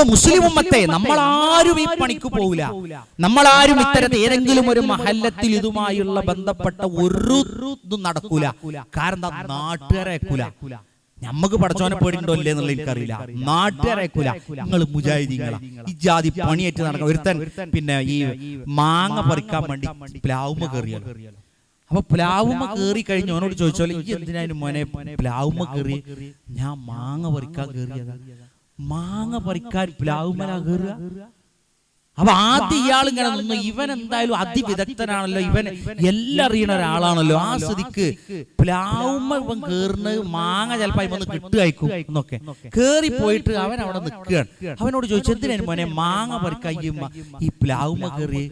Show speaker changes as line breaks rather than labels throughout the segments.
അപ്പൊ മുസ്ലിം ഉമ്മത്തെ നമ്മളാരും ഈ പണിക്ക് പോവില്ല. നമ്മളാരും ഇത്തരത്തിൽ ഏതെങ്കിലും ഒരു മഹല്ലത്തിൽ ഇതുമായുള്ള ബന്ധപ്പെട്ട ഒരു ഇതും നടക്കൂല. കാരണം നാട്ടുകാരെ അയക്കൂല. ഞമ്മക്ക് പടച്ചോനെ പേടിണ്ടോ ഇല്ലേ എന്നുള്ള എനിക്കറിയില്ല. നാട്ടുകാരയക്കൂല നിങ്ങൾ മുജാഹിദീങ്ങളാ. ഈ ജാതി പണിയേറ്റ് നടക്ക ഒരുത്തൻ പിന്നെ ഈ മാങ്ങ പറിക്കാൻ വേണ്ടി പ്ലാവുമ കേറിയ അപ്പൊ പ്ലാവുമ കേറി കഴിഞ്ഞ് അവനോട് ചോദിച്ചോലെ ഈ എന്തിനായാലും മോനെ പ്ലാവുമ കേറി ഞാൻ മാങ്ങ പറിക്കാൻ കയറിയതാ. മാങ്ങ പറിക്കാൻ പ്ലാവുമല കയറുക. അപ്പൊ ആദ്യം ഇയാൾ ഇങ്ങനെ നിന്നു ഇവൻ എന്തായാലും അതിവിദഗ്ധനാണല്ലോ. ഇവൻ എല്ലാം അറിയണ ഒരാളാണല്ലോ. ആ സ്ഥിതിക്ക് പ്ലാവുമ്മ ഇവൻ കേറുന്നത് മാങ്ങ ചിലപ്പോ ഇവന്ന് കിട്ടുകയക്കും എന്നൊക്കെ. കേറി പോയിട്ട് അവൻ അവിടെ നിൽക്കുകയാണ്. അവനോട് ചോദിച്ചു എന്തിനാണ് മോനെ മാങ്ങ പറിക്കാൻ ഈ പ്ലാവുമ്മ കയറി.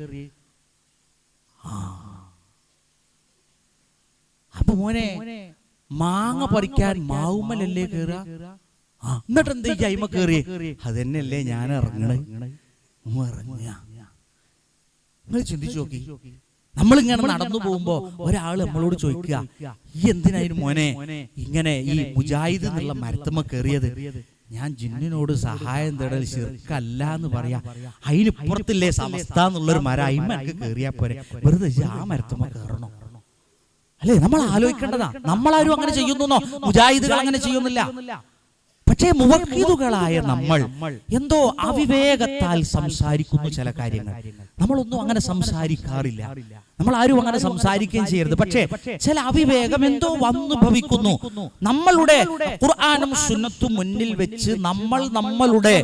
അപ്പൊ മോനെ മാങ്ങ പറിക്കാൻ മാവുമ്മലല്ലേ കേറുക എന്നിട്ട് എന്ത് അയിമ കേറി അതന്നെയല്ലേ ഞാൻ ഇറങ്ങണേ. ഇറങ്ങുക. നിങ്ങൾ ചിന്തിച്ചു നോക്കി. നമ്മളിങ്ങനെ നടന്നു പോകുമ്പോ ഒരാൾ നമ്മളോട് ചോദിക്കുക ഈ എന്തിനായിരുന്നു മോനെ? ഇങ്ങനെ ഈ മുജാഹിദ് എന്നുള്ള മരത്തമ്മ കയറിയത് ഞാൻ ജിന്നിനോട് സഹായം തേടൽ ശിർക്കല്ല എന്ന് പറയാ. അതിന് പുറത്തില്ലേ സമസ്ത എന്നുള്ളൊരു മര അയിമ എനിക്ക് കയറിയാ പോരെ. വെറുതെ ആ മരത്തമ്മ കയറണോ അല്ലേ നമ്മൾ ആലോചിക്കേണ്ടതാ. നമ്മളാരും അങ്ങനെ ചെയ്യുന്നോ മുജാഹിദുകൾ അങ്ങനെ ചെയ്യുന്നില്ല. പക്ഷേ മുവക്കീതുകളായ നമ്മൾ എന്തോ അവിവേകത്താൽ സംസാരിക്കുന്നു ചില കാര്യങ്ങൾ. നമ്മളൊന്നും അങ്ങനെ സംസാരിക്കാറില്ല. നമ്മൾ ആരും അങ്ങനെ സംസാരിക്കുകയും ചെയ്യരുത്. പക്ഷേ ചില അവിവേകം എന്തോ വന്നു ഭവിക്കുന്നു നമ്മളുടെ ഖുർആാനും സുന്നത്തും മുന്നിൽ വെച്ച് നമ്മൾ നമ്മളുടെ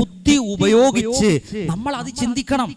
ബുദ്ധി ഉപയോഗിച്ച് നമ്മൾ അത് ചിന്തിക്കണം.